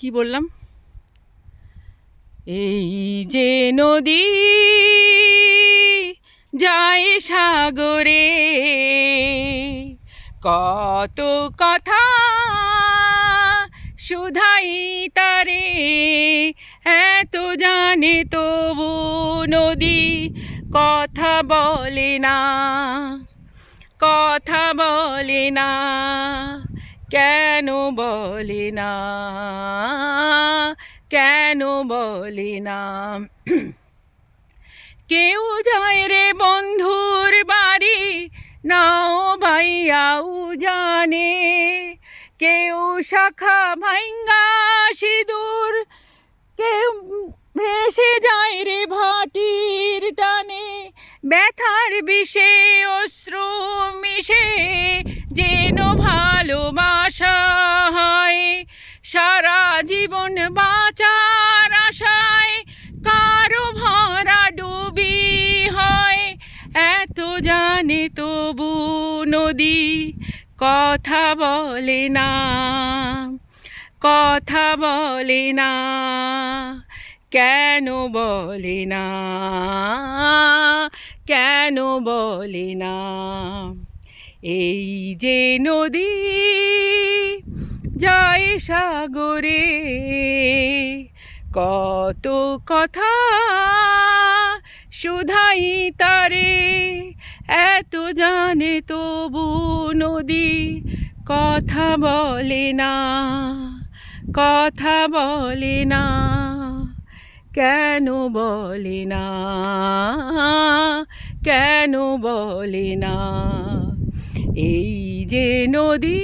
কি বললাম? এই যে নদী যায় সাগরে, কত কথা শুধাই তারে, এত জানে তবু নদী কথা বলে না, কথা বলে না। কেন বলি না? কেন বলি না? কেউ যায় রে বন্ধুর বাড়ি, নাও ভাইয়াও জানে। কেউ শাখা ভাঙ্গা সিঁদুর, কেউ ভেসে যায় রে ভাটির টানে। ব্যথার বিষে অশ্রু মিশে, যেন সারা জীবন বাঁচার আশায় কারও ভরা ডুবি হয়। এত জানে তবু নদী কথা বলে না, কথা বলে না, কেন বলে না, কেন বলে না? এই যে নদী যায় সাগরে। কত কথা শুধাই তারে, এত জানে তবু নদী কথা বলে না, কথা বলে না, কেন বলে না, কেন বলে না? এই যে নদী